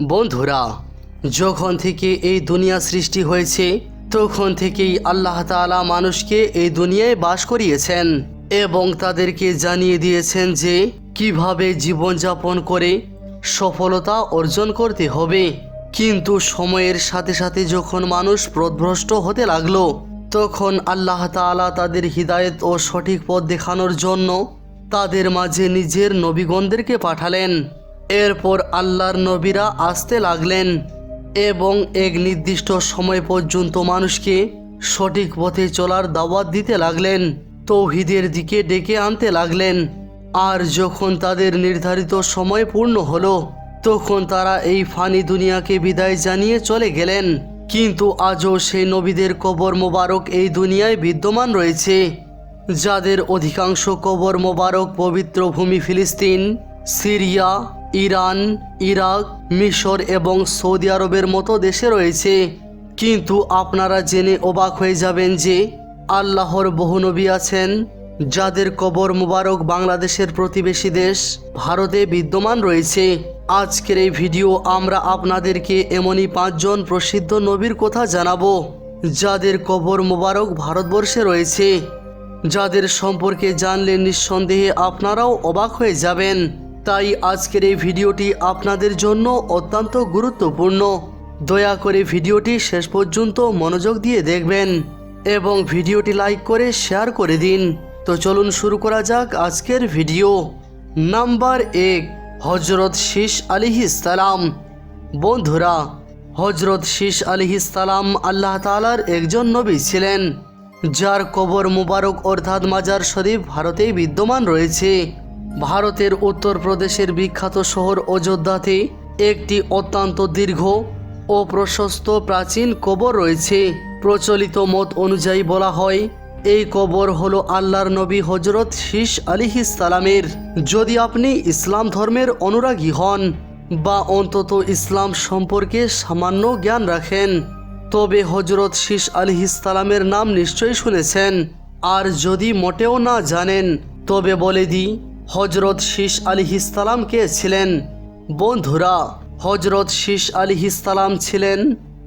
বন্ধুরা, যখন থেকে এই দুনিয়া সৃষ্টি হয়েছে, তখন থেকেই আল্লাহ তাআলা মানুষকে এই দুনিয়ায় বাস করিয়েছেন এবং তাদেরকে জানিয়ে দিয়েছেন যে কীভাবে জীবনযাপন করে সফলতা অর্জন করতে হবে। কিন্তু সময়ের সাথে সাথে যখন মানুষ প্রদভ্রষ্ট হতে লাগল, তখন আল্লাহ তাআলা তাদের হিদায়েত ও সঠিক পথ দেখানোর জন্য তাদের মাঝে নিজের নবীগণদেরকে পাঠালেন। এরপর আল্লাহর নবীরা আসতে লাগলেন এবং এক নির্দিষ্ট সময় পর্যন্ত মানুষকে সঠিক পথে চলার দাওয়াত দিতে লাগলেন, তৌহিদের দিকে ডেকে আনতে লাগলেন। আর যখন তাদের নির্ধারিত সময় পূর্ণ হলো, তখন তারা এই ফানি দুনিয়াকে বিদায় জানিয়ে চলে গেলেন। কিন্তু আজও সেই নবীদের কবর মোবারক এই দুনিয়ায় বিদ্যমান রয়েছে। যাদের অধিকাংশ কবর মোবারক পবিত্র ভূমি ফিলিস্তিন, সিরিয়া ইরান, ইরাক, মিশর এবং সৌদি আরবের মতো দেশে রয়েছে। কিন্তু আপনারা জেনে অবাক হয়ে যাবেন যে আল্লাহর বহু নবী আছেন, যাদের কবর মুবারক বাংলাদেশের প্রতিবেশী দেশ ভারতে বিদ্যমান রয়েছে। আজকের এই ভিডিও আমরা আপনাদেরকে এমনই পাঁচজন প্রসিদ্ধ নবীর কথা জানাব, যাদের কবর মুবারক ভারতবর্ষে রয়েছে। যাদের সম্পর্কে জানলে নিঃসন্দেহে আপনারাও অবাক হয়ে যাবেন। তাই আজকের এই ভিডিওটি আপনাদের জন্য অত্যন্ত গুরুত্বপূর্ণ। দয়া করে ভিডিওটি শেষ পর্যন্ত মনোযোগ দিয়ে দেখবেন এবং ভিডিওটি লাইক করে শেয়ার করে দিন। তো চলুন শুরু করা যাক আজকের ভিডিও। নাম্বার এক হজরত শীষ আলিহিসালাম বন্ধুরা হজরত শীষ আলিহিসালাম আল্লাহ তালার একজন নবী ছিলেন, যার কবর মুবারক অর্থাৎ মাজার শরীফ ভারতেই বিদ্যমান রয়েছে। ভারতের উত্তরপ্রদেশের বিখ্যাত শহর অযোধ্যাতে একটি অত্যন্ত দীর্ঘ ও প্রশস্ত প্রাচীন কবর রয়েছে। প্রচলিত মত অনুযায়ী বলা হয়, এই কবর হলো আল্লাহর নবী হজরত শীষ আলিহিস সালামের। যদি আপনি ইসলাম ধর্মের অনুরাগী হন বা অন্তত ইসলাম সম্পর্কে সামান্য জ্ঞান রাখেন, তবে হজরত শীষ আলিহিসালামের নাম নিশ্চয়ই শুনেছেন। আর যদি মোটেও না জানেন, তবে বলে দিই হজরত শীষ আলিহিসালাম কে ছিলেন? বন্ধুরা হজরত শীষ আলিহিসালাম ছিলেন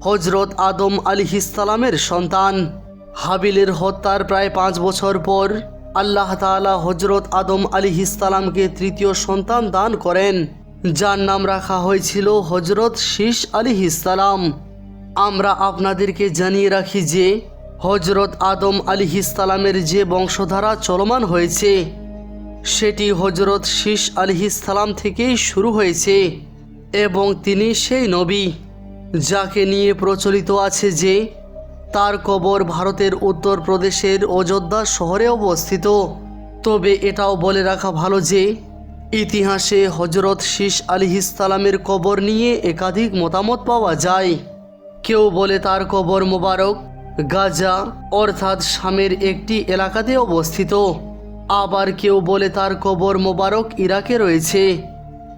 হজরত আদম আলিহিসালামের সন্তান। হাবিলের হত্যার প্রায় পাঁচ বছর পর আল্লাহ তাআলা হজরত আদম আলিহিসালামকে তৃতীয় সন্তান দান করেন, যার নাম রাখা হয়েছিল হজরত শীষ আলিহিসালাম আমরা আপনাদেরকে জানিয়ে রাখি যে হজরত আদম আলিহিসালামের যে বংশধারা চলমান হয়েছে সেটি হজরত শীষ আলিহিসালাম থেকেই শুরু হয়েছে এবং তিনি সেই নবী, যাকে নিয়ে প্রচলিত আছে যে তার কবর ভারতের উত্তরপ্রদেশের অযোধ্যা শহরে অবস্থিত। তবে এটাও বলে রাখা ভালো যে ইতিহাসে হজরত শীষ আলিহিসালামের কবর নিয়ে একাধিক মতামত পাওয়া যায়। কেউ বলে তার কবর মোবারক, গাজা, অর্থাৎ শামের একটি এলাকাতে অবস্থিত। আবার কেউ বলে তার কবর মোবারক ইরাকে রয়েছে।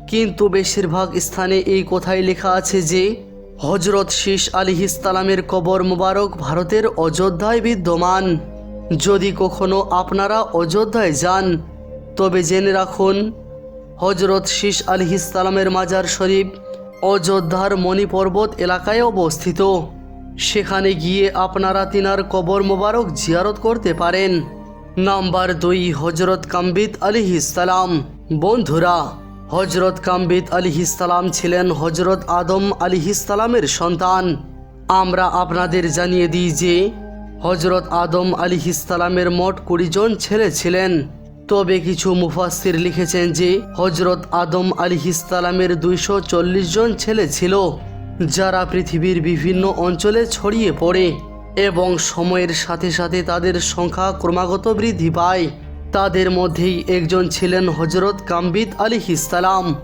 কিন্তু বেশিরভাগ স্থানে এই কথাই লেখা আছে যে হজরত শীষ আলিহিসালামের কবর মোবারক ভারতের অযোধ্যায় বিদ্যমান। যদি কখনো আপনারা অযোধ্যায় যান, তবে জেনে রাখুন হজরত শীষ আলিহিসালামের মাজার শরীফ অযোধ্যার মণি পর্বত এলাকায় অবস্থিত। সেখানে গিয়ে আপনারা তিনার কবর মোবারক জিয়ারত করতে পারেন। নাম্বার দুই হজরত কাম্বিত আলিহিসালাম বন্ধুরা হজরত কাম্বিত আলিহিসালাম ছিলেন হজরত আদম আলিহিসালামের সন্তান। আমরা আপনাদের জানিয়ে দিই যে হজরত আদম আলিহিসালামের মোট কুড়ি জন ছেলে ছিলেন। তবে কিছু মুফাসির লিখেছেন যে হজরত আদম আলিহিসালামের দুইশো চল্লিশ জন ছেলে ছিল, যারা পৃথিবীর বিভিন্ন অঞ্চলে ছড়িয়ে পড়ে। এবং সময়ের সাথে সাথে তাদের সংখ্যা ক্রমাগত বৃদ্ধি পায়। তাদের মধ্যেই একজন ছিলেন হজরত কাম্বিত আলিহিসালাম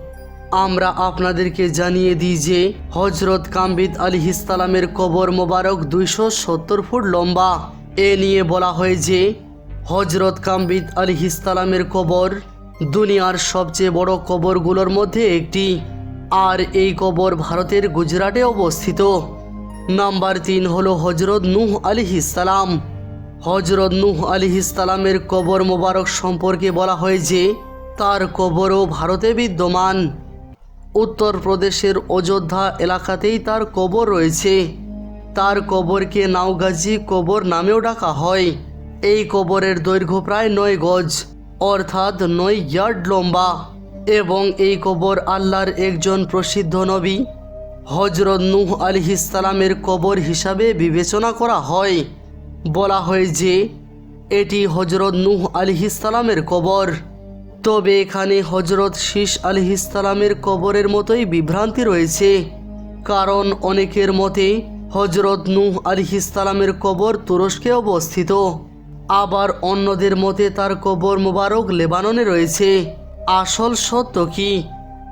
আমরা আপনাদেরকে জানিয়ে দিই যে হজরত কাম্বিত আলিহিসালামের কবর মোবারক দুইশো সত্তর ফুট লম্বা। এ নিয়ে বলা হয় যে হজরত কাম্বিত আলিহিসালামের কবর দুনিয়ার সবচেয়ে বড় কবরগুলোর মধ্যে একটি। আর এই কবর ভারতের গুজরাটে অবস্থিত। নাম্বার তিন হলো হজরত নূহ আলিহিসালাম হজরত নূহ আলিহিসালামের কবর মোবারক সম্পর্কে বলা হয় যে, তার কবরও ভারতে বিদ্যমান। উত্তরপ্রদেশের অযোধ্যা এলাকাতেই তার কবর রয়েছে। তার কবরকে নাওগাজি কবর নামেও ডাকা হয়। এই কবরের দৈর্ঘ্য প্রায় নয় গজ, অর্থাৎ নয় ইয়ার্ড লম্বা। এবং এই কবর আল্লাহর একজন প্রসিদ্ধ নবী হজরত নূহ আলিহিসালামের কবর হিসাবে বিবেচনা করা হয়। বলা হয় যে, এটি হজরত নূহ আলিহিসালামের কবর। তবে এখানে হজরত শীষ আলিহিসালামের কবরের মতোই বিভ্রান্তি রয়েছে। কারণ অনেকের মতে হজরত নূহ আলিহিসালামের কবর তুরস্কে অবস্থিত। আবার অন্যদের মতে, তার কবর মোবারক লেবাননে রয়েছে। আসল সত্য কি?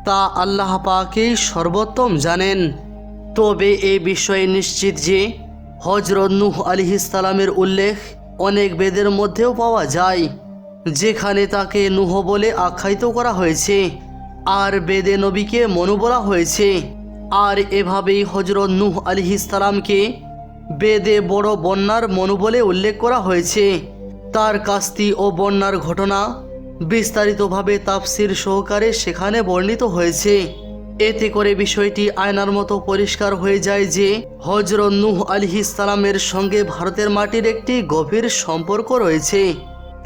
তা আল্লাহ পাকেই সর্বোত্তম জানেন। তবে এ বিষয়ে নিশ্চিত যে হজরত নুহ নূহ আলিহিসালামের উল্লেখ অনেক বেদের মধ্যেও পাওয়া যায়, যেখানে তাকে নুহ বলে আখ্যায়িত করা হয়েছে, আর বেদে নবীকে মনু বলা হয়েছে। আর এভাবেই হজরত নূহ আলিহিসালামকে বেদে বড় বন্যার মনু বলে উল্লেখ করা হয়েছে। তার কাস্তি ও বন্যার ঘটনা বিস্তারিতভাবে তাফসির সহকারে সেখানে বর্ণিত হয়েছে। এতে করে বিষয়টি আয়নার মতো পরিষ্কার হয়ে যায় যে হজরত নূহ আলিহিসালামের সঙ্গে ভারতের মাটির একটি গভীর সম্পর্ক রয়েছে।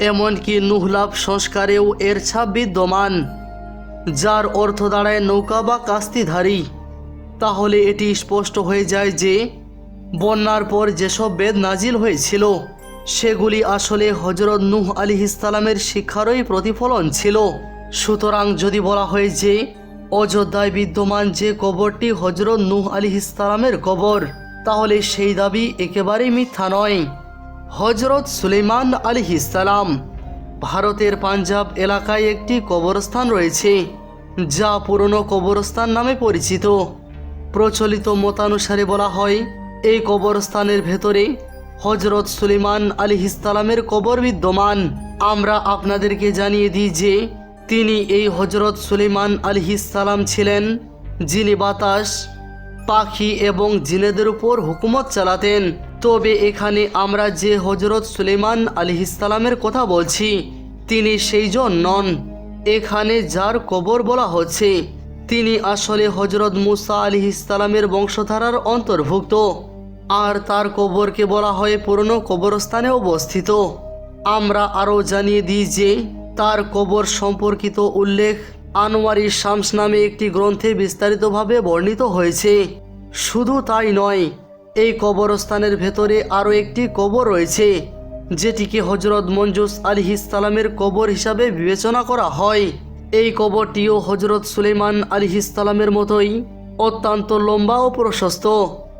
এমনকি নুহলাভ সংস্কারেও এর ছাপ বিদ্যমান, যার অর্থ দাঁড়ায় নৌকা বা কাস্তিধারী। তাহলে এটি স্পষ্ট হয়ে যায় যে, বন্যার পর যেসব বেদ নাজিল হয়েছিল সেগুলি আসলে হজরত নূহ আলী ইসলামের শিক্ষারই প্রতিফলন ছিল। সুতরাং যদি বলা হয় যে, অযোধ্যায় বিদ্যমান যে কবরটি হজরত নূহ আলী ইসলামের কবর, তাহলে সেই দাবি একেবারেই মিথ্যা নয়। হজরত সুলেমান আলী ইসলাম ভারতের পাঞ্জাব এলাকায় একটি কবরস্থান রয়েছে, যা পুরনো কবরস্থান নামে পরিচিত। প্রচলিত মতানুসারে বলা হয়, এই কবরস্থানের ভেতরে হজরত সুলেমান আলী ইসলামের কবর বিদ্যমান। আমরা আপনাদেরকে জানিয়ে দিই যে, তিনি এই হজরত সুলেমান আলী ইসলাম ছিলেন, যিনি বাতাস, পাখি এবং জিনেদের উপর হুকুমত চালাতেন। তবে এখানে আমরা যে হজরত সুলেমান আলী ইসলামের কথা বলছি, তিনি সেই জন নন। এখানে যার কবর বলা হচ্ছে, তিনি আসলে হজরত মুসা আলী ইসলামের বংশধারার অন্তর্ভুক্ত। আর তার কবরকে বলা হয় পুরনো কবরস্থানে অবস্থিত। আমরা আরও জানিয়ে দিই যে, তার কবর সম্পর্কিত উল্লেখ আনোয়ারি শামস নামে একটি গ্রন্থে বিস্তারিতভাবে বর্ণিত হয়েছে। শুধু তাই নয়, এই কবরস্থানের ভেতরে আরও একটি কবর রয়েছে, যেটিকে হজরত মঞ্জুস আলী ইসলামের কবর হিসাবে বিবেচনা করা হয়। এই কবরটিও হজরত সুলেমান আলী ইসলামের মতোই অত্যন্ত লম্বা ও প্রশস্ত।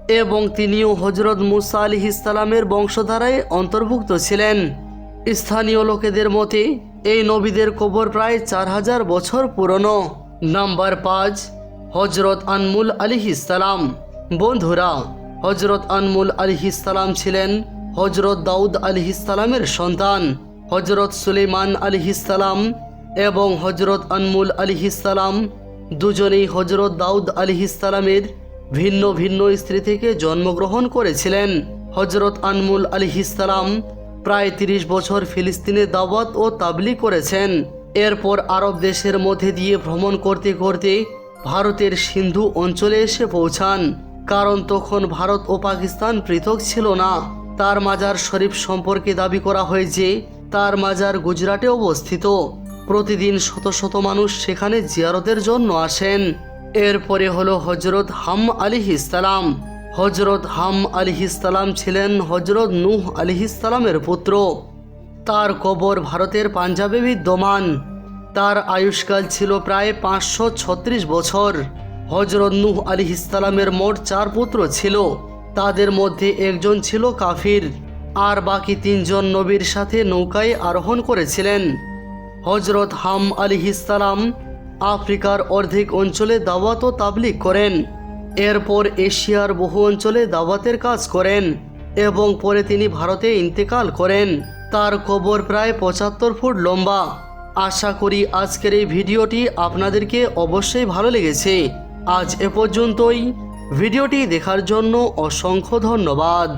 এবং তিনিও হজরত মুসা আলী ইসলামের বংশধারায় অন্তর্ভুক্ত ছিলেন। স্থানীয় লোকেদের মতে, এই নবীদের কবর প্রায় চার হাজার বছর পুরনো। নাম্বার পাঁচ, হজরত আনমুল আলী ইসলাম বন্ধুরা, হজরত আনমুল আলী ইসলাম ছিলেন হজরত দাউদ আলী ইসলামের সন্তান। হজরত সুলেমান আলী ইসলাম এবং হজরত আনমুল আলী ইসলাম দুজনেই হজরত দাউদ আলী ইসলামের ভিন্ন ভিন্ন স্ত্রী থেকে জন্মগ্রহণ করেছিলেন। হজরত আনমুল আলী ইসলাম প্রায় তিরিশ বছর ফিলিস্তিনে দাওয়াত ও তাবলি করেছেন। এরপর আরব দেশের মধ্যে দিয়ে ভ্রমণ করতে করতে ভারতের সিন্ধু অঞ্চলে এসে পৌঁছান। কারণ তখন ভারত ও পাকিস্তান পৃথক ছিল না। তার মাজার শরীফ সম্পর্কে দাবি করা হয় যে, তার মাজার গুজরাটে অবস্থিত। প্রতিদিন শত শত মানুষ সেখানে জিয়ারতের জন্য আসেন। এরপরে হলো হজরত হাম আলী ইসলাম হজরত হাম আলী ইসলাম ছিলেন হজরত নুহ আলী ইসলামের পুত্র। তার কবর ভারতের পাঞ্জাবে বিদ্যমান। তার আয়ুষ্কাল ছিল প্রায় পাঁচশো ছত্রিশ বছর। হজরত নুহ আলী ইসলামের মোট চার পুত্র ছিল। তাদের মধ্যে একজন ছিল কাফির। আর বাকি তিনজন নবীর সাথে নৌকায় আরোহণ করেছিলেন। হজরত হাম আলী ইসলাম আফ্রিকার অর্ধেক অঞ্চলে দাওয়াত ও তাবলিক করেন। এরপর এশিয়ার বহু অঞ্চলে দাওয়াতের কাজ করেন এবং পরে তিনি ভারতে ইন্তেকাল করেন। তার কবর প্রায় পঁচাত্তর ফুট লম্বা। আশা করি আজকের এই ভিডিওটি আপনাদেরকে অবশ্যই ভালো লেগেছে। আজ এ পর্যন্তই। ভিডিওটি দেখার জন্য অসংখ্য ধন্যবাদ।